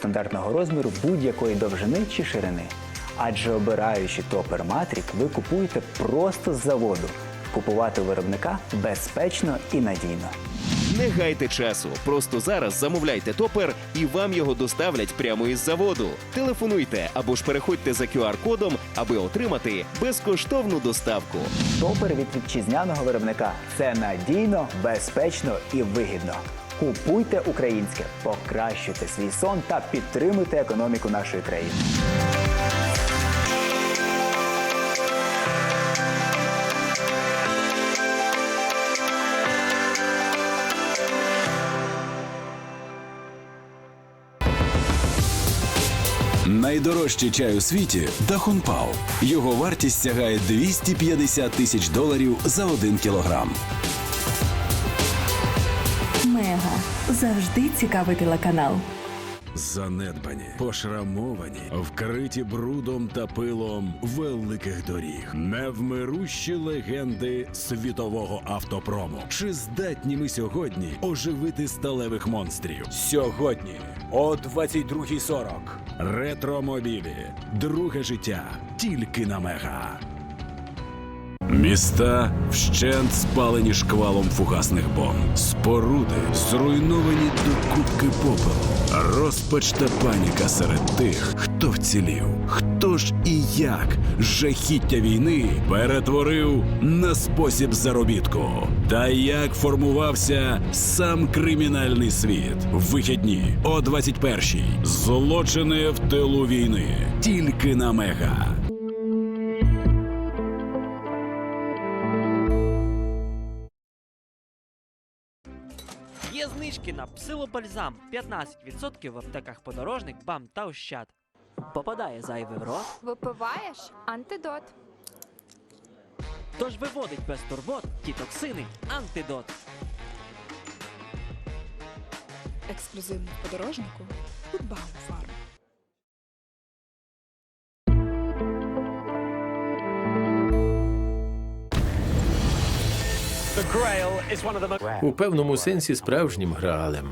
стандартного розміру будь-якої довжини чи ширини. Адже обираючи топер Матрік, ви купуєте просто з заводу. Купувати у виробника безпечно і надійно. Не гайте часу. Просто зараз замовляйте топер і вам його доставлять прямо із заводу. Телефонуйте або ж переходьте за QR-кодом, аби отримати безкоштовну доставку. Топер від вітчизняного виробника це надійно, безпечно і вигідно. Купуйте українське, покращуйте свій сон та підтримуйте економіку нашої країни. Найдорожчий чай у світі Дахунпау. Його вартість сягає 250 тисяч доларів за один кілограм. Завжди цікавий телеканал. Занедбані, пошрамовані, вкриті брудом та пилом великих доріг, невмирущі легенди світового автопрому. Чи здатні ми сьогодні оживити сталевих монстрів? Сьогодні о 22.40. Ретромобілі. Друге життя. Тільки на мега. Міста вщент спалені шквалом фугасних бомб. Споруди зруйновані до кубки попелу. Розпач та паніка серед тих, хто вцілів. Хто ж і як жахіття війни перетворив на спосіб заробітку. Та як формувався сам кримінальний світ. Вихідні о 21-й. Злочини в тилу війни. Тільки на мега. Знижки на псилобальзам 15% в аптеках подорожник, бам та ощад. Попадає зайвий в рот, Випиваєш антидот. тож виводить без турбот ті токсини антидот. Ексклюзивно в подорожнику. Фарм. У певному сенсі справжнім граалем.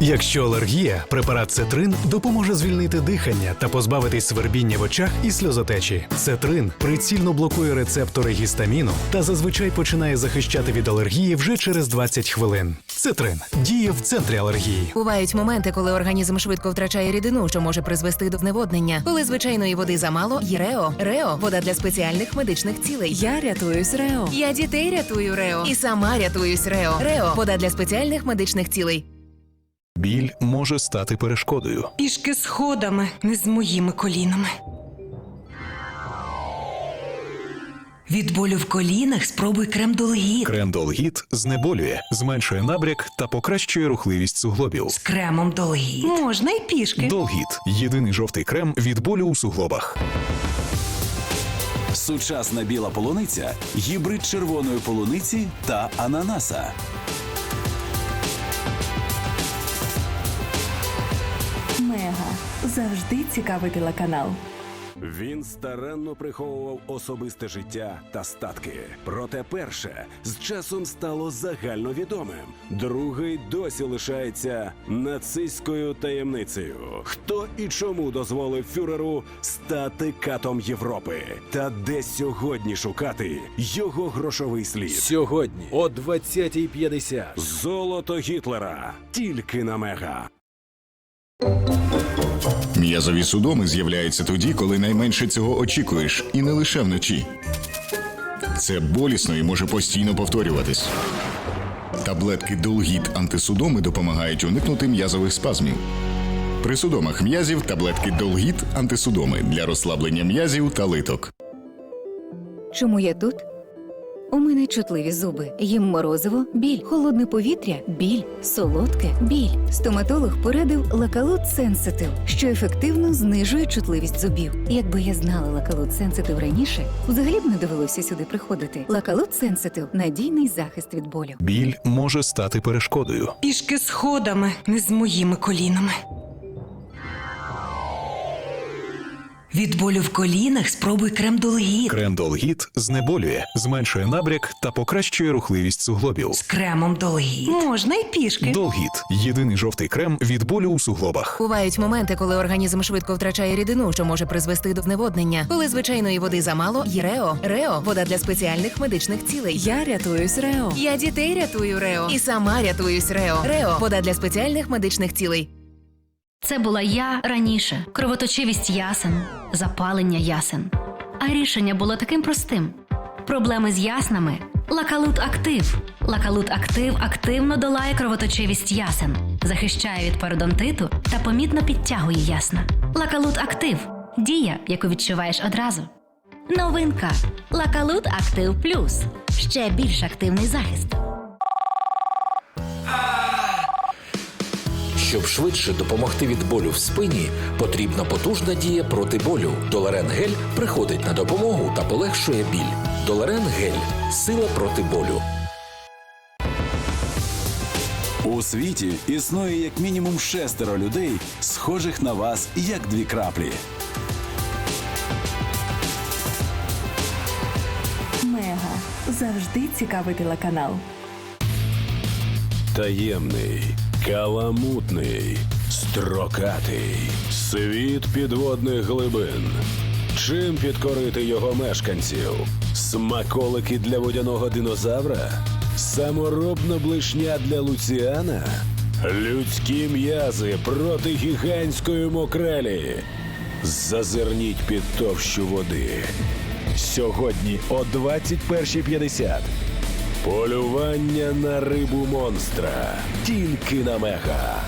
Якщо алергія, препарат Цетрин допоможе звільнити дихання та позбавитись свербіння в очах і сльозотечі. Цетрин прицільно блокує рецептори гістаміну та зазвичай починає захищати від алергії вже через 20 хвилин. Цетрин діє в центрі алергії. Бувають моменти, коли організм швидко втрачає рідину, що може призвести до зневоднення. Коли звичайної води замало, є Рео. Рео вода для спеціальних медичних цілей. Я рятуюсь Рео. Я дітей рятую Рео і сама рятуюсь Рео. Рео вода для спеціальних медичних цілей. Біль може стати перешкодою. Пішки сходами, не з моїми колінами. Від болю в колінах спробуй крем Долгіт. Крем Долгіт знеболює, зменшує набряк та покращує рухливість суглобів. З кремом Долгіт. Можна й пішки. Долгіт єдиний жовтий крем від болю у суглобах. Сучасна біла полуниця гібрид червоної полуниці та ананаса. Завжди цікавий телеканал. Він старанно приховував особисте життя та статки. Проте перше з часом стало загальновідомим. Другий досі лишається нацистською таємницею. Хто і чому дозволив фюреру стати катом Європи? Та де сьогодні шукати його грошовий слід? Сьогодні о 20.50. Золото Гітлера тільки на мега. М'язові судоми з'являються тоді, коли найменше цього очікуєш, і не лише вночі. Це болісно і може постійно повторюватись. Таблетки Долгіт антисудоми допомагають уникнути м'язових спазмів. При судомах м'язів таблетки Долгіт антисудоми для розслаблення м'язів та литок. Чому я тут? У мене чутливі зуби. Їм морозиво, біль, холодне повітря, біль, солодке, біль. Стоматолог порадив лакалут сенситив, що ефективно знижує чутливість зубів. Якби я знала лакалут сенситив раніше, взагалі б не довелося сюди приходити. Лакалут сенситив надійний захист від болю. Біль може стати перешкодою. Пішки сходами, не з моїми колінами. Від болю в колінах спробуй крем Долгіт. Крендолгіт знеболює, зменшує набряк та покращує рухливість суглобів. З кремом Долгіт. Можна й пішки. Долгіт єдиний жовтий крем від болю у суглобах. Бувають моменти, коли організм швидко втрачає рідину, що може призвести до зневоднення. Коли звичайної води замало, є Рео. Рео вода для спеціальних медичних цілей. Я рятуюсь Рео. Я дітей рятую Рео. І сама рятуюсь Рео. Рео вода для спеціальних медичних цілей. Це була я раніше, кровоточивість ясен, запалення ясен. А рішення було таким простим: проблеми з яснами. Лакалут актив. Лакалут актив активно долає кровоточивість ясен, захищає від пародонтиту та помітно підтягує ясна. Лакалут актив дія, яку відчуваєш одразу. Новинка Лакалут Актив Плюс. Ще більш активний захист. Щоб швидше допомогти від болю в спині, потрібна потужна дія проти болю. Доларен гель приходить на допомогу та полегшує біль. Доларен гель сила проти болю. У світі існує як мінімум шестеро людей, схожих на вас, як дві краплі. Мега завжди цікавий телеканал. Таємний, каламутний, строкатий світ підводних глибин. Чим підкорити його мешканців? Смаколики для водяного динозавра? Саморобна блишня для Луціана? Людські м'язи проти гігантської мокрелі. Зазирніть під товщу води. Сьогодні о 21.50. Полювання на рибу монстра. Тільки на мега.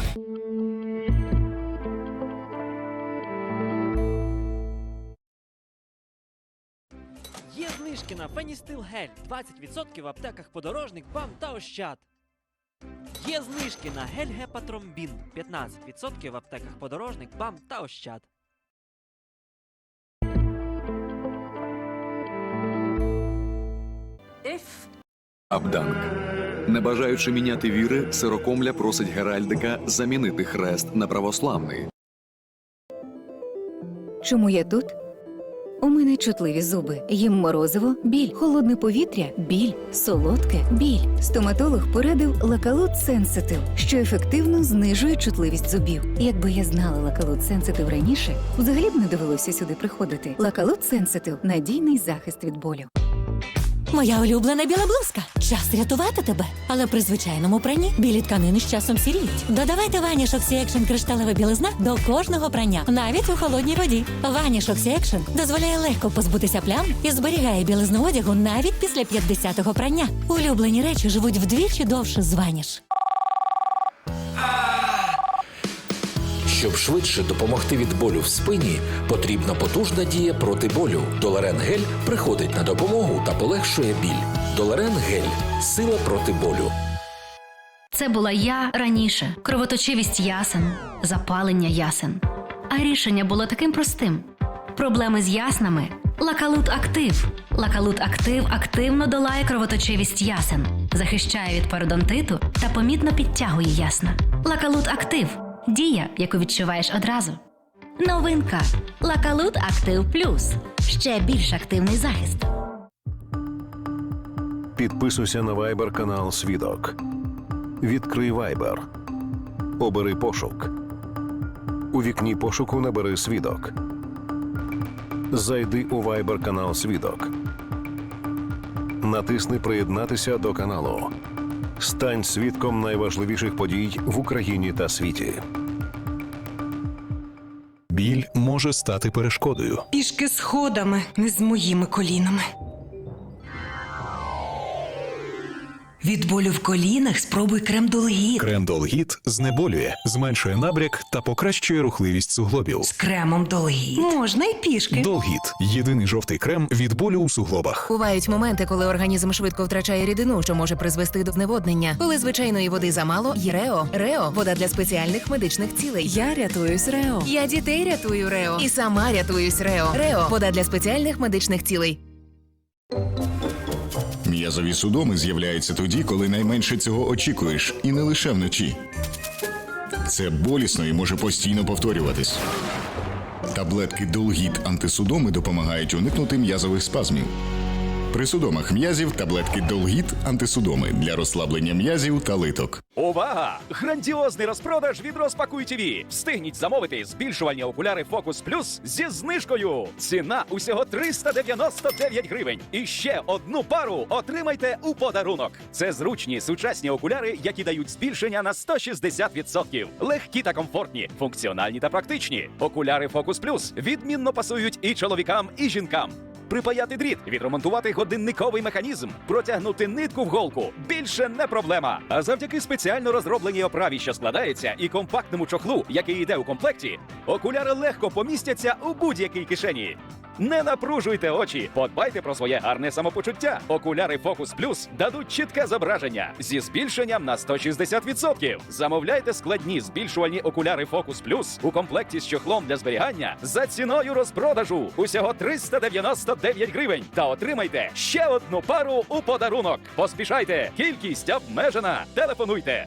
Є знижки на Феністил Гель 20% в аптеках подорожник, БАМ та Ощад. Є знижки на гель Гепатромбін 15% в аптеках подорожник, БАМ та Ощад. Абданк. Не бажаючи міняти віри, сирокомля просить Геральдика замінити хрест на православний. Чому я тут? У мене чутливі зуби. Їм морозиво, біль, холодне повітря, біль, солодке, біль. Стоматолог порадив лакалут сенситив, що ефективно знижує чутливість зубів. Якби я знала лакалут сенситив раніше, взагалі б не довелося сюди приходити. Лакалут сенситив надійний захист від болю. Моя улюблена біла блузка. Час рятувати тебе. Але при звичайному пранні білі тканини з часом сіріють. Додавайте Ванішок Екшн кришталева білизна до кожного прання, навіть у холодній воді. Ванішок Екшн дозволяє легко позбутися плям і зберігає білизну одягу навіть після 50-го прання. Улюблені речі живуть вдвічі довше з Ваніш. Щоб швидше допомогти від болю в спині, потрібна потужна дія проти болю. Доларен гель приходить на допомогу та полегшує біль. Доларен гель сила проти болю. Це була я раніше, кровоточивість ясен, запалення ясен. А рішення було таким простим: проблеми з яснами. Лакалут актив. Лакалут актив активно долає кровоточивість ясен, захищає від пародонтиту та помітно підтягує ясна. Лакалут актив дія, яку відчуваєш одразу. Новинка Лакалут Актив Плюс. Ще більш активний захист. Підписуйся на Viber канал Свідок. Відкрий Viber. Обери пошук. У вікні пошуку набери свідок. Зайди у Viber канал Свідок. Натисни Приєднатися до каналу. Стань свідком найважливіших подій в Україні та світі. Біль може стати перешкодою. Пішки сходами, не з моїми колінами. Від болю в колінах спробуй крем Долгіт. Знеболює, зменшує набряк та покращує рухливість суглобів. З кремом Долгіт. Можна й пішки. Долгіт єдиний жовтий крем від болю у суглобах. Бувають моменти, коли організм швидко втрачає рідину, що може призвести до зневоднення. Коли звичайної води замало, є Рео. Рео вода для спеціальних медичних цілей. Я рятуюсь Рео. Я дітей рятую Рео. І сама рятуюсь Рео. Рео вода для спеціальних медичних цілей. М'язові судоми з'являються тоді, коли найменше цього очікуєш, і не лише вночі. Це болісно і може постійно повторюватись. Таблетки Долгіт антисудоми допомагають уникнути м'язових спазмів. При судомах м'язів таблетки Долгіт антисудоми для розслаблення м'язів та литок. Увага! Грандіозний розпродаж від Розпакуй ТВ! Встигніть замовити збільшувальні окуляри Focus Plus зі знижкою. Ціна усього 399 гривень. І ще одну пару отримайте у подарунок. Це зручні сучасні окуляри, які дають збільшення на 160%. Легкі та комфортні, функціональні та практичні. Окуляри Focus Plus відмінно пасують і чоловікам, і жінкам. Припаяти дріт, відремонтувати годинниковий механізм, протягнути нитку в голку більше не проблема. А завдяки спеціально розробленій оправі, що складається, і компактному чохлу, який йде у комплекті, окуляри легко помістяться у будь-якій кишені. Не напружуйте очі, подбайте про своє гарне самопочуття. Окуляри Focus Plus дадуть чітке зображення зі збільшенням на 160%. Замовляйте складні збільшувальні окуляри Focus Plus у комплекті з чохлом для зберігання за ціною розпродажу усього 399 гривень. Та отримайте ще одну пару у подарунок. Поспішайте! Кількість обмежена. Телефонуйте.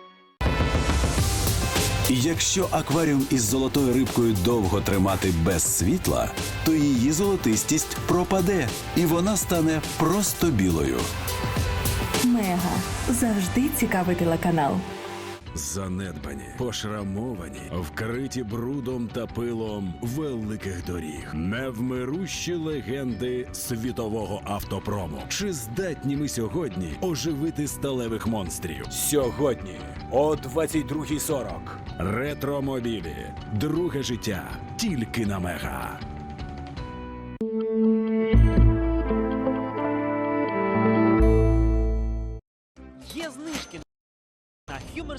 Якщо акваріум із золотою рибкою довго тримати без світла, то її золотистість пропаде, і вона стане просто білою. Мега завжди цікавий телеканал. Занедбані, пошрамовані, вкриті брудом та пилом великих доріг, невмирущі легенди світового автопрому. Чи здатні ми сьогодні оживити сталевих монстрів? Сьогодні о 22.40. Ретромобілі. Друге життя. Тільки на мега.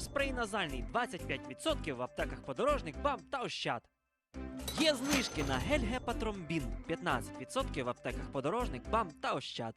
Спрей назальний 25% в аптеках подорожник, бам та ощад. Є знижки на гель Гепатромбін 15% в аптеках подорожник, БАМ та Ощад.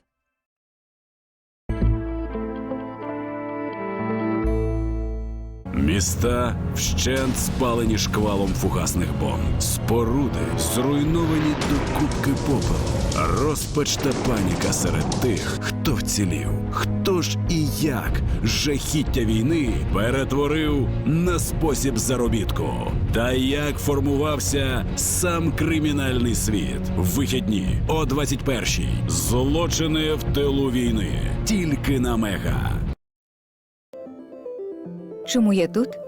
Міста вщент спалені шквалом фугасних бомб. Споруди зруйновані до кубки попелу. Розпач та паніка серед тих, хто вцілів. Хто ж і як жахіття війни перетворив на спосіб заробітку? Та як формувався сам кримінальний світ? Вихідні о 21-й. Злочини в тилу війни. Тільки на мега. Чому я тут?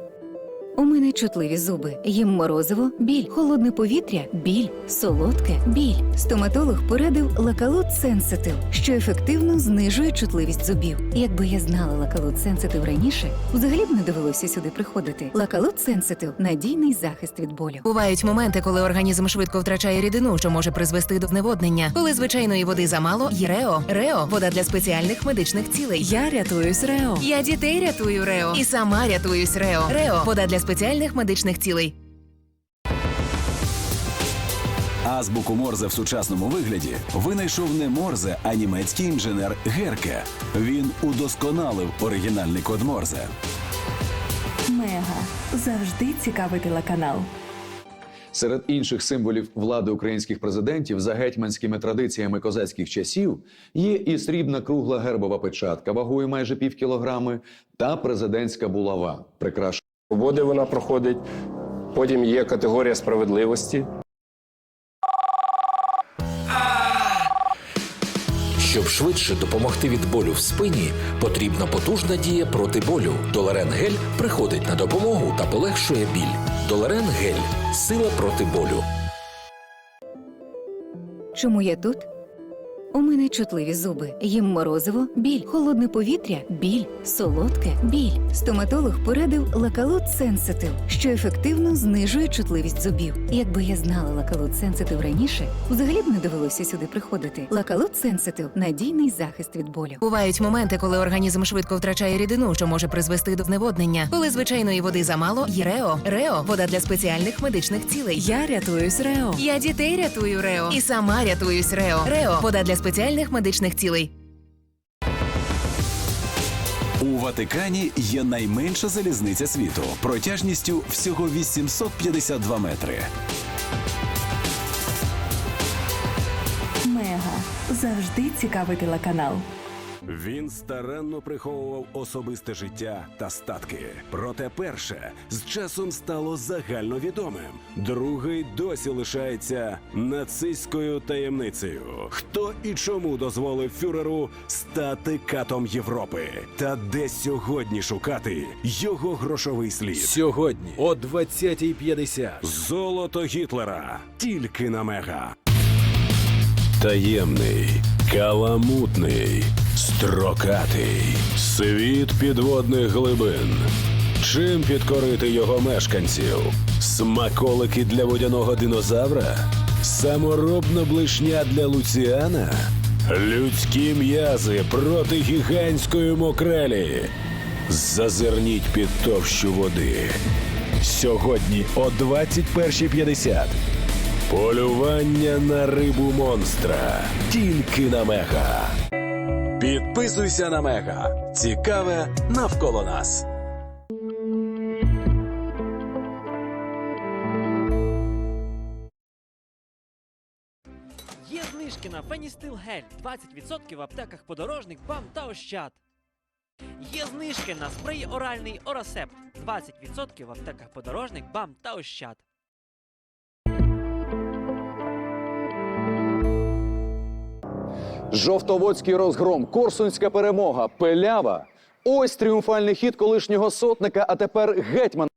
У мене чутливі зуби. Їм морозиво, біль, холодне повітря, біль, солодке, біль. Стоматолог порадив лакалут сенситив, що ефективно знижує чутливість зубів. Якби я знала лакалут сенситив раніше, взагалі б не довелося сюди приходити. Лакалут сенситив надійний захист від болю. Бувають моменти, коли організм швидко втрачає рідину, що може призвести до зневоднення. Коли звичайної води замало, є Рео. Рео вода для спеціальних медичних цілей. Я рятуюсь Рео. Я дітей рятую Рео. І сама рятуюсь Рео. Рео вода для спеціальних медичних цілей. Азбуку Морзе в сучасному вигляді винайшов не Морзе, а німецький інженер Герке. Він удосконалив оригінальний код Морзе. Мега завжди цікавий телеканал. Серед інших символів влади українських президентів за гетьманськими традиціями козацьких часів є і срібна кругла гербова печатка вагою майже пів кілограми та президентська булава, прикрашена Свободи вона проходить. Потім є категорія справедливості. Щоб швидше допомогти від болю в спині, потрібна потужна дія проти болю. Доларен гель приходить на допомогу та полегшує біль. Доларен гель сила проти болю. Чому я тут? У мене чутливі зуби. Їм морозиво, біль, холодне повітря, біль, солодке, біль. Стоматолог порадив лакалут сенситив, що ефективно знижує чутливість зубів. Якби я знала лакалут сенситив раніше, взагалі б не довелося сюди приходити. Лакалут сенситив надійний захист від болю. Бувають моменти, коли організм швидко втрачає рідину, що може призвести до зневоднення. Коли звичайної води замало, є Рео. Рео вода для спеціальних медичних цілей. Я рятуюсь Рео. Я дітей рятую Рео. І сама рятуюсь Рео. Рео вода для спеціальних медичних цілей. У Ватикані є найменша залізниця світу протяжністю всього 852 метри. Мега завжди цікавий телеканал. Він старанно приховував особисте життя та статки. Проте перше з часом стало загальновідомим. Другий досі лишається нацистською таємницею. Хто і чому дозволив фюреру стати катом Європи? Та де сьогодні шукати його грошовий слід? Сьогодні о 20.50. Золото Гітлера тільки на мега. Таємний, каламутний, строкатий світ підводних глибин. Чим підкорити його мешканців? Смаколики для водяного динозавра? Саморобна блишня для Луціана? Людські м'язи проти гігантської мокрелі. Зазирніть під товщу води. Сьогодні о 21.50. Полювання на рибу монстра. Тільки на мега. Підписуйся на мега. Цікаве навколо нас. Є знижки на Феністил Гель 20% в аптеках подорожник, БАМ та Ощад. Є знижки на спрей оральний Орасепт 20% в аптеках подорожник, БАМ та Ощад. Жовтоводський розгром, Корсунська перемога, Пелява. Ось тріумфальний хід колишнього сотника, а тепер гетьман.